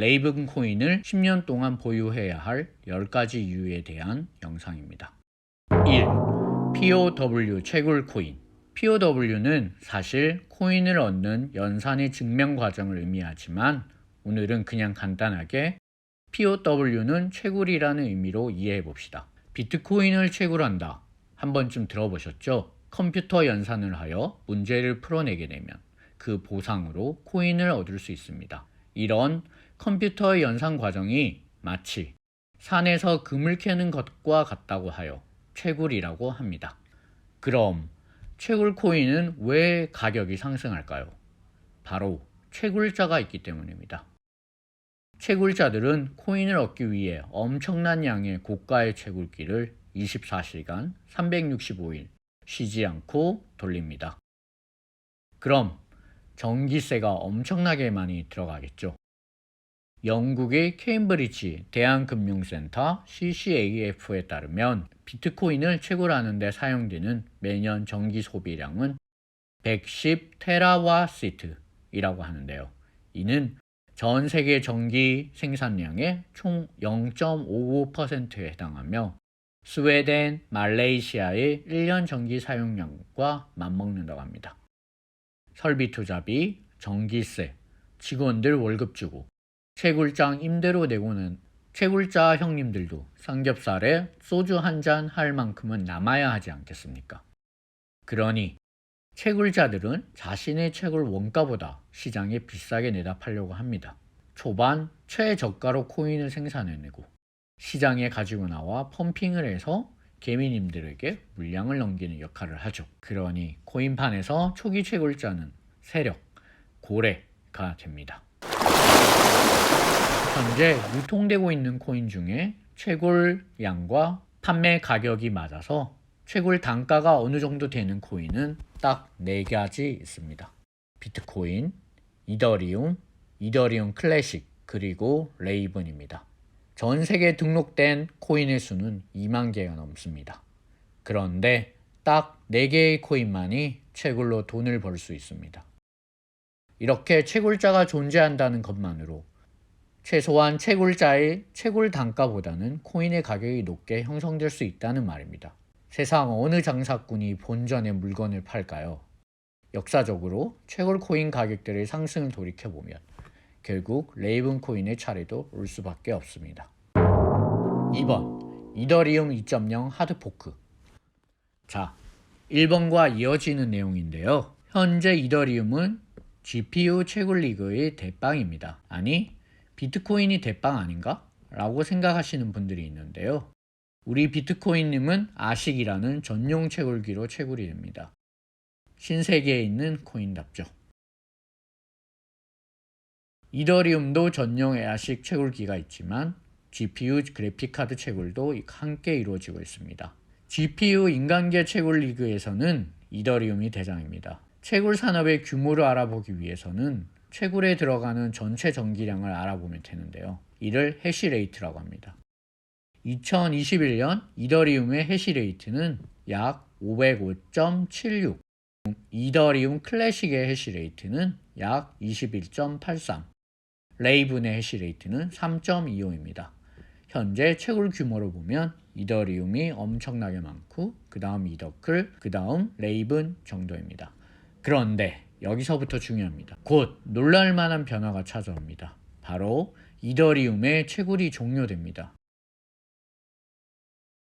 레이븐 코인을 10년 동안 보유해야 할 10가지 이유에 대한 영상입니다. 1. POW 채굴 코인. POW는 사실 코인을 얻는 연산의 증명 과정을 의미하지만 오늘은 그냥 간단하게 POW는 채굴이라는 의미로 이해해 봅시다. 비트코인을 채굴한다. 한 번쯤 들어보셨죠? 컴퓨터 연산을 하여 문제를 풀어내게 되면 그 보상으로 코인을 얻을 수 있습니다. 이런 컴퓨터의 연산 과정이 마치 산에서 금을 캐는 것과 같다고 하여 채굴이라고 합니다. 그럼 채굴 코인은 왜 가격이 상승할까요? 바로 채굴자가 있기 때문입니다. 채굴자들은 코인을 얻기 위해 엄청난 양의 고가의 채굴기를 24시간 365일 쉬지 않고 돌립니다. 그럼 전기세가 엄청나게 많이 들어가겠죠. 영국의 케임브리지 대한금융센터 CCAF에 따르면 비트코인을 채굴 하는 데 사용되는 매년 전기 소비량은 110 테라와 시트이라고 하는데요. 이는 전 세계 전기 생산량의 총 0.55%에 해당하며 스웨덴, 말레이시아의 1년 전기 사용량과 맞먹는다고 합니다. 설비 투자비, 전기세, 직원들 월급 주고 채굴장 임대료 내고는 채굴자 형님들도 삼겹살에 소주 한 잔 할 만큼은 남아야 하지 않겠습니까? 그러니 채굴자들은 자신의 채굴 원가보다 시장에 비싸게 내다 팔려고 합니다. 초반 최저가로 코인을 생산해내고 시장에 가지고 나와 펌핑을 해서 개미님들에게 물량을 넘기는 역할을 하죠. 그러니 코인판에서 초기 채굴자는 세력, 고래가 됩니다. 현재 유통되고 있는 코인 중에 채굴량과 판매 가격이 맞아서 채굴 단가가 어느 정도 되는 코인은 딱 4가지 있습니다. 비트코인, 이더리움, 이더리움 클래식, 그리고 레이븐입니다. 전 세계 등록된 코인의 수는 2만 개가 넘습니다. 그런데 딱 4개의 코인만이 채굴로 돈을 벌 수 있습니다. 이렇게 채굴자가 존재한다는 것만으로 최소한 채굴자의 채굴 단가보다는 코인의 가격이 높게 형성될 수 있다는 말입니다. 세상 어느 장사꾼이 본전에 물건을 팔까요? 역사적으로 채굴 코인 가격들의 상승을 돌이켜보면 결국 레이븐 코인의 차례도 올 수밖에 없습니다. 2번 이더리움 2.0 하드포크 자 1번과 이어지는 내용인데요. 현재 이더리움은 GPU 채굴 리그의 대빵입니다. 아니 비트코인이 대빵 아닌가? 라고 생각하시는 분들이 있는데요. 우리 비트코인님은 아식이라는 전용 채굴기로 채굴이 됩니다. 신세계에 있는 코인답죠. 이더리움도 전용 에아식 채굴기가 있지만 GPU 그래픽카드 채굴도 함께 이루어지고 있습니다. GPU 인간계 채굴 리그에서는 이더리움이 대장입니다. 채굴 산업의 규모를 알아보기 위해서는 채굴에 들어가는 전체 전기량을 알아보면 되는데요. 이를 해시레이트라고 합니다. 2021년 이더리움의 해시레이트는 약 505.76, 이더리움 클래식의 해시레이트는 약 21.83, 레이븐의 해시레이트는 3.25입니다. 현재 채굴 규모로 보면 이더리움이 엄청나게 많고 그 다음 이더클, 그 다음 레이븐 정도입니다. 그런데 여기서부터 중요합니다. 곧 놀랄만한 변화가 찾아옵니다. 바로 이더리움의 채굴이 종료됩니다.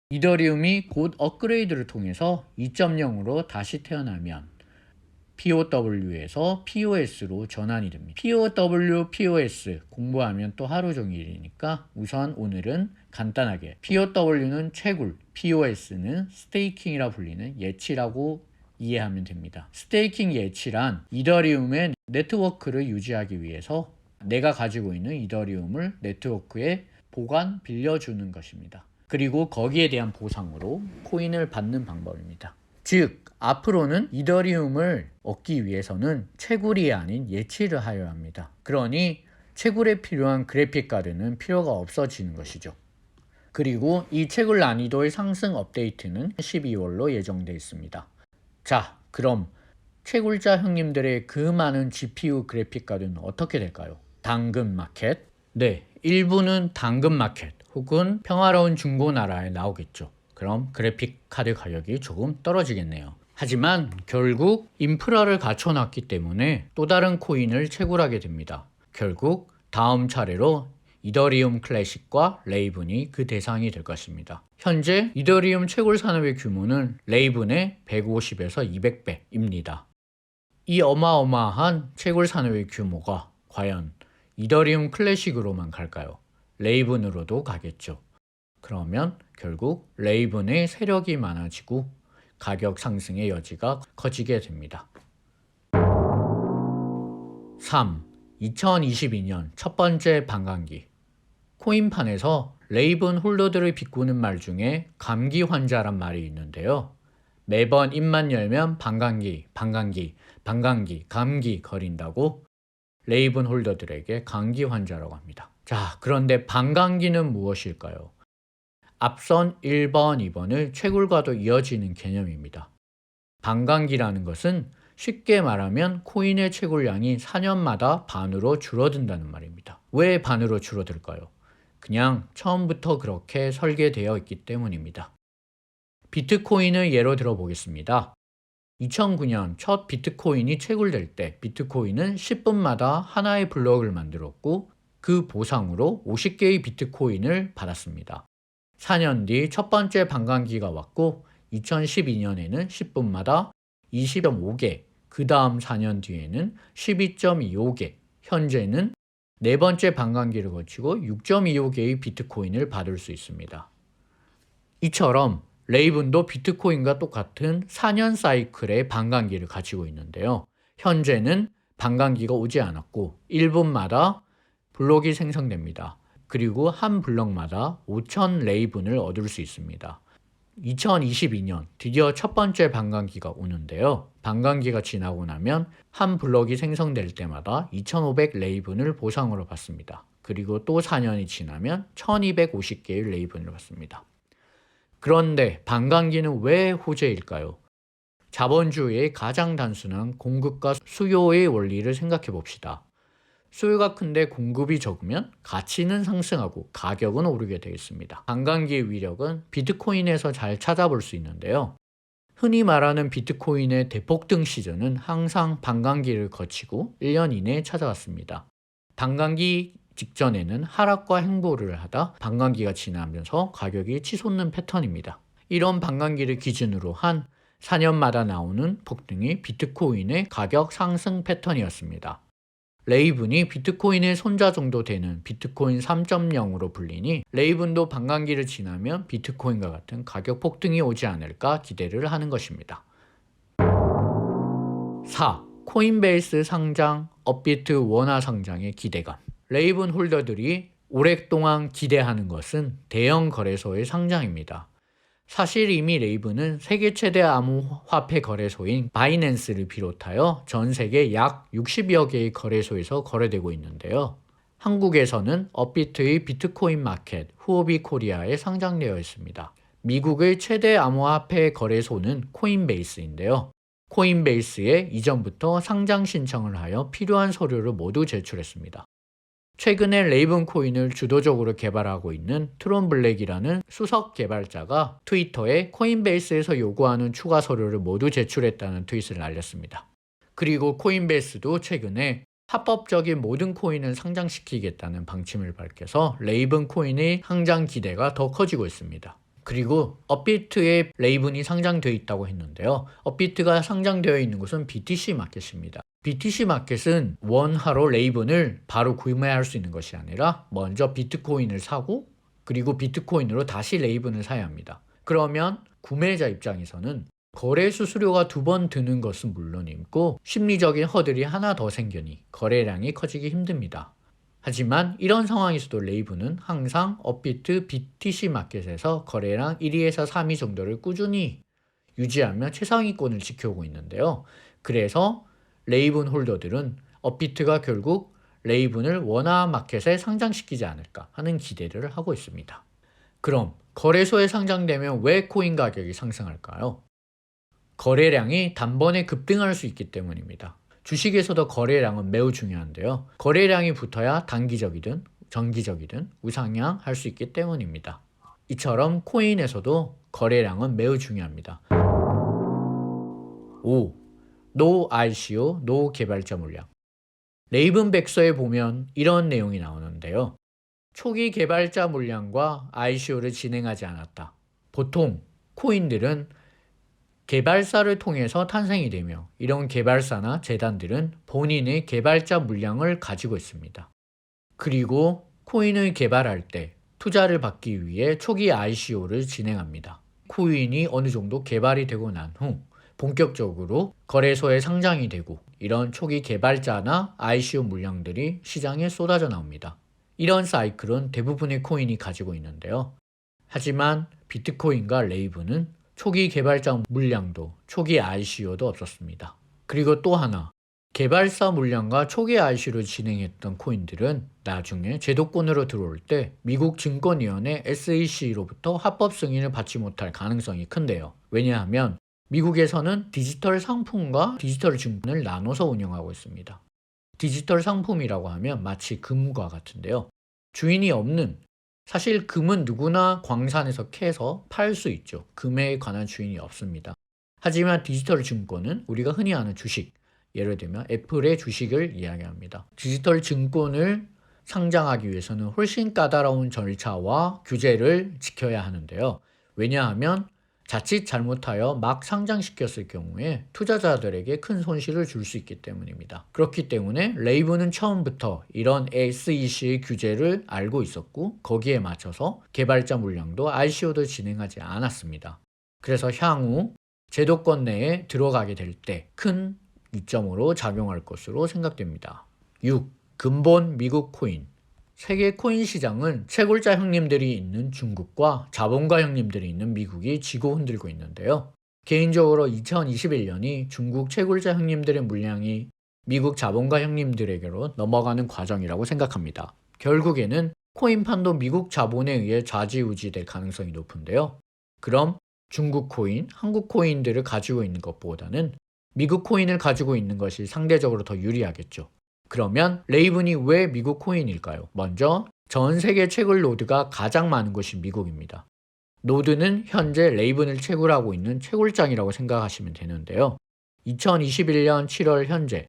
이더리움이 곧 업그레이드를 통해서 2.0으로 다시 태어나면 POW에서 POS로 전환이 됩니다. POW, POS 공부하면 또 하루 종일이니까 우선 오늘은 간단하게 POW는 채굴, POS는 스테이킹이라 불리는 예치라고 이해하면 됩니다. 스테이킹 예치란 이더리움의 네트워크를 유지하기 위해서 내가 가지고 있는 이더리움을 네트워크에 보관, 빌려주는 것입니다. 그리고 거기에 대한 보상으로 코인을 받는 방법입니다. 즉, 앞으로는 이더리움을 얻기 위해서는 채굴이 아닌 예치를 하여야 합니다. 그러니 채굴에 필요한 그래픽 카드는 필요가 없어지는 것이죠. 그리고 이 채굴 난이도의 상승 업데이트는 12월로 예정되어 있습니다. 자, 그럼 채굴자 형님들의 그 많은 GPU 그래픽 카드는 어떻게 될까요? 당근 마켓, 네, 일부는 당근 마켓 혹은 평화로운 중고나라에 나오겠죠. 그럼 그래픽 카드 가격이 조금 떨어지겠네요. 하지만 결국 인프라를 갖춰놨기 때문에 또 다른 코인을 채굴하게 됩니다. 결국 다음 차례로 이더리움 클래식과 레이븐이 그 대상이 될 것입니다. 현재 이더리움 채굴 산업의 규모는 레이븐의 150에서 200배입니다. 이 어마어마한 채굴 산업의 규모가 과연 이더리움 클래식으로만 갈까요? 레이븐으로도 가겠죠. 그러면 결국 레이븐의 세력이 많아지고 가격 상승의 여지가 커지게 됩니다. 3. 2022년 첫 번째 반감기 코인판에서 레이븐 홀더들을 비꼬는 말 중에 감기 환자란 말이 있는데요. 매번 입만 열면 반감기, 반감기, 반감기, 감기 거린다고 레이븐 홀더들에게 감기 환자라고 합니다. 자, 그런데 반감기는 무엇일까요? 앞선 1번, 2번을 채굴과도 이어지는 개념입니다. 반감기라는 것은 쉽게 말하면 코인의 채굴량이 4년마다 반으로 줄어든다는 말입니다. 왜 반으로 줄어들까요? 그냥 처음부터 그렇게 설계되어 있기 때문입니다. 비트코인을 예로 들어 보겠습니다. 2009년 첫 비트코인이 채굴될 때 비트코인은 10분마다 하나의 블록을 만들었고 그 보상으로 50개의 비트코인을 받았습니다. 4년 뒤 첫 번째 반감기가 왔고 2012년에는 10분마다 20.5개, 그 다음 4년 뒤에는 12.25개, 현재는 네 번째 반감기를 거치고 6.25개의 비트코인을 받을 수 있습니다. 이처럼 레이븐도 비트코인과 똑같은 4년 사이클의 반감기를 가지고 있는데요. 현재는 반감기가 오지 않았고 1분마다 블록이 생성됩니다. 그리고 한 블럭마다 5천 레이븐을 얻을 수 있습니다. 2022년 드디어 첫 번째 반감기가 오는데요. 반감기가 지나고 나면 한 블럭이 생성될 때마다 2,500 레이븐을 보상으로 받습니다. 그리고 또 4년이 지나면 1,250개의 레이븐을 받습니다. 그런데 반감기는 왜 호재일까요? 자본주의의 가장 단순한 공급과 수요의 원리를 생각해 봅시다. 수요가 큰데 공급이 적으면 가치는 상승하고 가격은 오르게 되겠습니다. 반감기의 위력은 비트코인에서 잘 찾아볼 수 있는데요. 흔히 말하는 비트코인의 대폭등 시즌은 항상 반감기를 거치고 1년 이내에 찾아왔습니다. 반감기 직전에는 하락과 행보를 하다 반감기가 지나면서 가격이 치솟는 패턴입니다. 이런 반감기를 기준으로 한 4년마다 나오는 폭등이 비트코인의 가격 상승 패턴이었습니다. 레이븐이 비트코인의 손자 정도 되는 비트코인 3.0으로 불리니 레이븐도 반감기를 지나면 비트코인과 같은 가격 폭등이 오지 않을까 기대를 하는 것입니다. 4. 코인베이스 상장, 업비트 원화 상장의 기대감. 레이븐 홀더들이 오랫동안 기대하는 것은 대형 거래소의 상장입니다. 사실 이미 레이븐은 세계 최대 암호화폐 거래소인 바이낸스를 비롯하여 전 세계 약 60여 개의 거래소에서 거래되고 있는데요. 한국에서는 업비트의 비트코인 마켓 후오비 코리아에 상장되어 있습니다. 미국의 최대 암호화폐 거래소는 코인베이스인데요. 코인베이스에 이전부터 상장 신청을 하여 필요한 서류를 모두 제출했습니다. 최근에 레이븐 코인을 주도적으로 개발하고 있는 트론 블랙이라는 수석 개발자가 트위터에 코인베이스에서 요구하는 추가 서류를 모두 제출했다는 트윗을 날렸습니다. 그리고 코인베이스도 최근에 합법적인 모든 코인을 상장시키겠다는 방침을 밝혀서 레이븐 코인의 상장 기대가 더 커지고 있습니다. 그리고 업비트에 레이븐이 상장되어 있다고 했는데요. 업비트가 상장되어 있는 곳은 BTC 마켓입니다. BTC 마켓은 원화로 레이븐을 바로 구매할 수 있는 것이 아니라 먼저 비트코인을 사고 그리고 비트코인으로 다시 레이븐을 사야 합니다. 그러면 구매자 입장에서는 거래 수수료가 두 번 드는 것은 물론이고 심리적인 허들이 하나 더 생겨니 거래량이 커지기 힘듭니다. 하지만 이런 상황에서도 레이븐은 항상 업비트 BTC 마켓에서 거래량 1위에서 3위 정도를 꾸준히 유지하며 최상위권을 지켜오고 있는데요. 그래서 레이븐 홀더들은 업비트가 결국 레이븐을 원화 마켓에 상장시키지 않을까 하는 기대를 하고 있습니다. 그럼 거래소에 상장되면 왜 코인 가격이 상승할까요? 거래량이 단번에 급등할 수 있기 때문입니다. 주식에서도 거래량은 매우 중요한데요. 거래량이 붙어야 단기적이든 정기적이든 우상향할 수 있기 때문입니다. 이처럼 코인에서도 거래량은 매우 중요합니다. 5. 노 ICO, 노 개발자 물량. 레이븐 백서에 보면 이런 내용이 나오는데요. 초기 개발자 물량과 ICO를 진행하지 않았다. 보통 코인들은 개발사를 통해서 탄생이 되며 이런 개발사나 재단들은 본인의 개발자 물량을 가지고 있습니다. 그리고 코인을 개발할 때 투자를 받기 위해 초기 ICO를 진행합니다. 코인이 어느 정도 개발이 되고 난 후 본격적으로 거래소에 상장이 되고 이런 초기 개발자나 ICO 물량들이 시장에 쏟아져 나옵니다. 이런 사이클은 대부분의 코인이 가지고 있는데요. 하지만 비트코인과 레이브는 초기 개발자 물량도 초기 ICO도 없었습니다. 그리고 또 하나 개발사 물량과 초기 ICO를 진행했던 코인들은 나중에 제도권으로 들어올 때 미국 증권위원회 SEC로부터 합법 승인을 받지 못할 가능성이 큰데요. 왜냐하면 미국에서는 디지털 상품과 디지털 증권을 나눠서 운영하고 있습니다. 디지털 상품이라고 하면 마치 금과 같은데요. 주인이 없는 사실 금은 누구나 광산에서 캐서 팔 수 있죠. 금에 관한 주인이 없습니다. 하지만 디지털 증권은 우리가 흔히 아는 주식, 예를 들면 애플의 주식을 이야기합니다. 디지털 증권을 상장하기 위해서는 훨씬 까다로운 절차와 규제를 지켜야 하는데요. 왜냐하면 자칫 잘못하여 막 상장시켰을 경우에 투자자들에게 큰 손실을 줄 수 있기 때문입니다. 그렇기 때문에 레이브는 처음부터 이런 SEC의 규제를 알고 있었고 거기에 맞춰서 개발자 물량도 ICO도 진행하지 않았습니다. 그래서 향후 제도권 내에 들어가게 될 때 큰 이점으로 작용할 것으로 생각됩니다. 6. 근본 미국 코인 세계 코인 시장은 채굴자 형님들이 있는 중국과 자본가 형님들이 있는 미국이 지고 흔들고 있는데요. 개인적으로 2021년이 중국 채굴자 형님들의 물량이 미국 자본가 형님들에게로 넘어가는 과정이라고 생각합니다. 결국에는 코인판도 미국 자본에 의해 좌지우지될 가능성이 높은데요. 그럼 중국 코인, 한국 코인들을 가지고 있는 것보다는 미국 코인을 가지고 있는 것이 상대적으로 더 유리하겠죠. 그러면 레이븐이 왜 미국 코인일까요? 먼저 전 세계 채굴 노드가 가장 많은 곳이 미국입니다. 노드는 현재 레이븐을 채굴하고 있는 채굴장이라고 생각하시면 되는데요. 2021년 7월 현재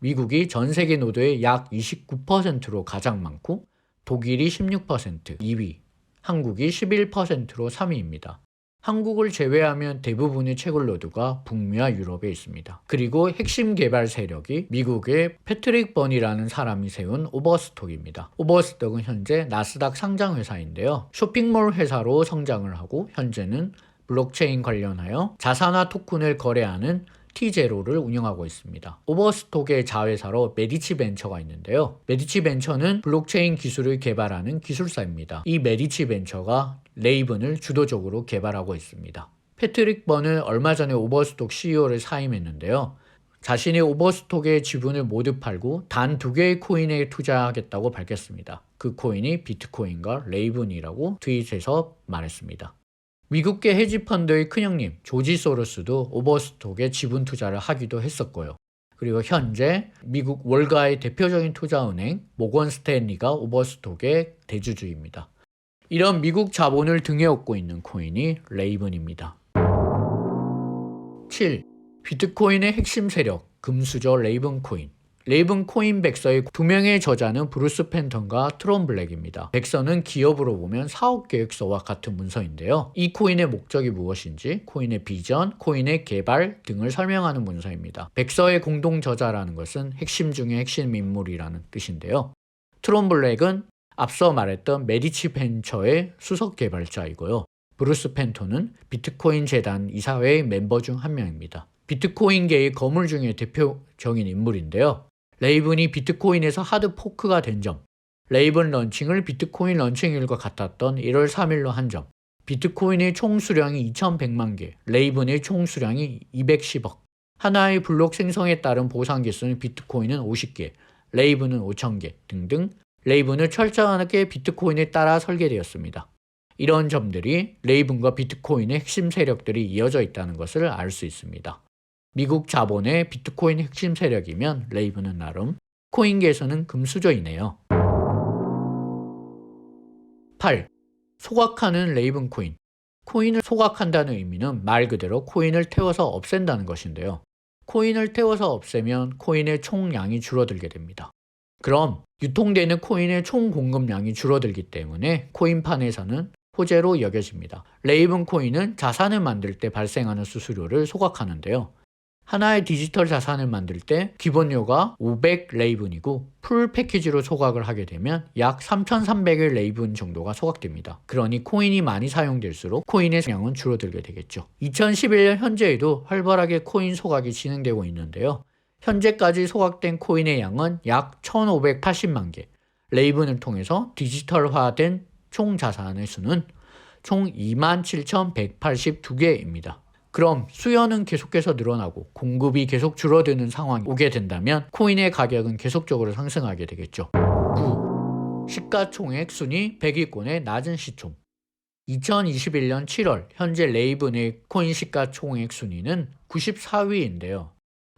미국이 전 세계 노드의 약 29%로 가장 많고 독일이 16% 2위, 한국이 11%로 3위입니다. 한국을 제외하면 대부분의 채굴 노드가 북미와 유럽에 있습니다. 그리고 핵심 개발 세력이 미국의 패트릭 번이라는 사람이 세운 오버스톡입니다. 오버스톡은 현재 나스닥 상장 회사인데요. 쇼핑몰 회사로 성장을 하고 현재는 블록체인 관련하여 자산화 토큰을 거래하는 T제로를 운영하고 있습니다. 오버스톡의 자회사로 메디치 벤처가 있는데요. 메디치 벤처는 블록체인 기술을 개발하는 기술사입니다. 이 메디치 벤처가 레이븐을 주도적으로 개발하고 있습니다. 패트릭 번은 얼마 전에 오버스톡 CEO를 사임했는데요. 자신이 오버스톡의 지분을 모두 팔고 단 두 개의 코인에 투자하겠다고 밝혔습니다. 그 코인이 비트코인과 레이븐이라고 트윗에서 말했습니다. 미국계 헤지펀드의 큰형님 조지 소로스도 오버스톡에 지분 투자를 하기도 했었고요. 그리고 현재 미국 월가의 대표적인 투자은행 모건 스탠리가 오버스톡의 대주주입니다. 이런 미국 자본을 등에 업고 있는 코인이 레이븐입니다. 7. 비트코인의 핵심 세력 금수저 레이븐 코인 레이븐 코인 백서의 두 명의 저자는 브루스 팬턴과 트론 블랙입니다. 백서는 기업으로 보면 사업 계획서와 같은 문서인데요. 이 코인의 목적이 무엇인지, 코인의 비전, 코인의 개발 등을 설명하는 문서입니다. 백서의 공동 저자라는 것은 핵심 중의 핵심 인물이라는 뜻인데요. 트론 블랙은 앞서 말했던 메디치 벤처의 수석 개발자이고요. 브루스 펜토는 비트코인 재단 이사회의 멤버 중 한 명입니다. 비트코인계의 거물 중의 대표적인 인물인데요. 레이븐이 비트코인에서 하드 포크가 된 점, 레이븐 런칭을 비트코인 런칭일과 같았던 1월 3일로 한 점, 비트코인의 총 수량이 2100만 개, 레이븐의 총 수량이 210억, 하나의 블록 생성에 따른 보상 개수는 비트코인은 50개, 레이븐은 5000개 등등 레이븐은 철저하게 비트코인에 따라 설계되었습니다. 이런 점들이 레이븐과 비트코인의 핵심 세력들이 이어져 있다는 것을 알 수 있습니다. 미국 자본의 비트코인 핵심 세력이면 레이븐은 나름 코인계에서는 금수저이네요. 8. 소각하는 레이븐 코인. 코인을 소각한다는 의미는 말 그대로 코인을 태워서 없앤다는 것인데요. 코인을 태워서 없애면 코인의 총량이 줄어들게 됩니다. 그럼 유통되는 코인의 총 공급량이 줄어들기 때문에 코인판에서는 호재로 여겨집니다. 레이븐 코인은 자산을 만들 때 발생하는 수수료를 소각하는데요. 하나의 디지털 자산을 만들 때 기본료가 500 레이븐이고 풀 패키지로 소각을 하게 되면 약 3,300의 레이븐 정도가 소각됩니다. 그러니 코인이 많이 사용될수록 코인의 양은 줄어들게 되겠죠. 2011년 현재에도 활발하게 코인 소각이 진행되고 있는데요. 현재까지 소각된 코인의 양은 약 1,580만 개. 레이븐을 통해서 디지털화된 총 자산의 수는 총 27,182개입니다. 그럼 수요는 계속해서 늘어나고 공급이 계속 줄어드는 상황이 오게 된다면 코인의 가격은 계속적으로 상승하게 되겠죠. 9. 시가총액 순위 100위권의 낮은 시총 2021년 7월 현재 레이븐의 코인 시가총액 순위는 94위인데요.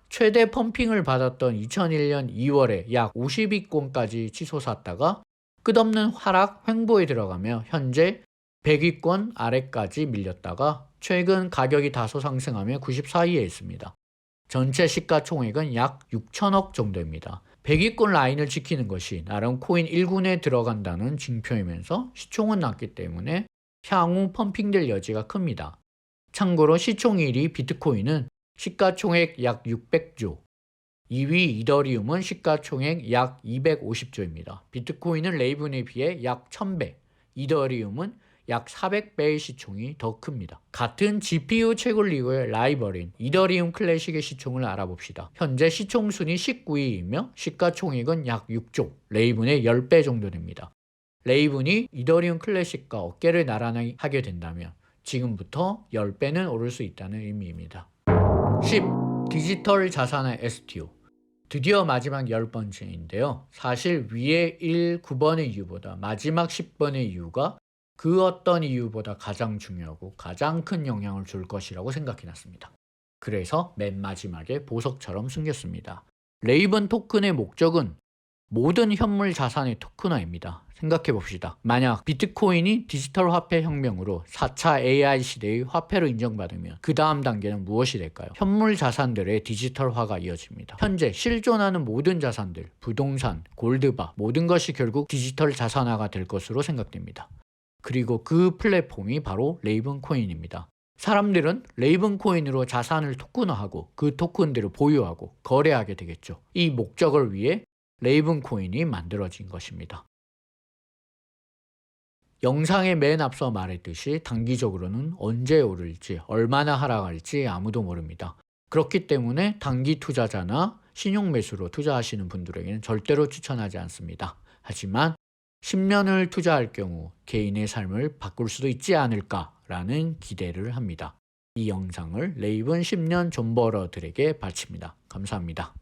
최대 펌핑을 받았던 2001년 2월에 약 50위권까지 치솟았다가 끝없는 하락 횡보에 들어가며 현재 100위권 아래까지 밀렸다가 최근 가격이 다소 상승하며 94위에 있습니다. 전체 시가총액은 약 6천억 정도입니다. 100위권 라인을 지키는 것이 나름 코인 1군에 들어간다는 징표이면서 시총은 낮기 때문에 향후 펌핑될 여지가 큽니다. 참고로 시총 1위 비트코인은 시가총액 약 600조, 2위 이더리움은 시가총액 약 250조입니다. 비트코인은 레이븐에 비해 약 1000배, 이더리움은 약 400배의 시총이 더 큽니다. 같은 GPU 채굴 리그의 라이벌인 이더리움 클래식의 시총을 알아봅시다. 현재 시총 순위 19위이며 시가총액은 약 6조, 레이븐의 10배 정도 됩니다. 레이븐이 이더리움 클래식과 어깨를 나란히 하게 된다면 지금부터 10배는 오를 수 있다는 의미입니다. 10. 디지털 자산의 STO 드디어 마지막 10번째인데요. 사실 위에 1, 9번의 이유보다 마지막 10번의 이유가 그 어떤 이유보다 가장 중요하고 가장 큰 영향을 줄 것이라고 생각해 놨습니다. 그래서 맨 마지막에 보석처럼 숨겼습니다. 레이븐 토큰의 목적은 모든 현물 자산의 토큰화입니다. 생각해 봅시다. 만약 비트코인이 디지털 화폐 혁명으로 4차 AI 시대의 화폐로 인정받으면 그 다음 단계는 무엇이 될까요? 현물 자산들의 디지털화가 이어집니다. 현재 실존하는 모든 자산들, 부동산, 골드바, 모든 것이 결국 디지털 자산화가 될 것으로 생각됩니다. 그리고 그 플랫폼이 바로 레이븐 코인입니다. 사람들은 레이븐 코인으로 자산을 토큰화하고 그 토큰들을 보유하고 거래하게 되겠죠. 이 목적을 위해 레이븐 코인이 만들어진 것입니다. 영상의 맨 앞서 말했듯이 단기적으로는 언제 오를지 얼마나 하락할지 아무도 모릅니다. 그렇기 때문에 단기 투자자나 신용 매수로 투자하시는 분들에게는 절대로 추천하지 않습니다. 하지만 10년을 투자할 경우 개인의 삶을 바꿀 수도 있지 않을까라는 기대를 합니다. 이 영상을 레이븐 10년 존버러들에게 바칩니다. 감사합니다.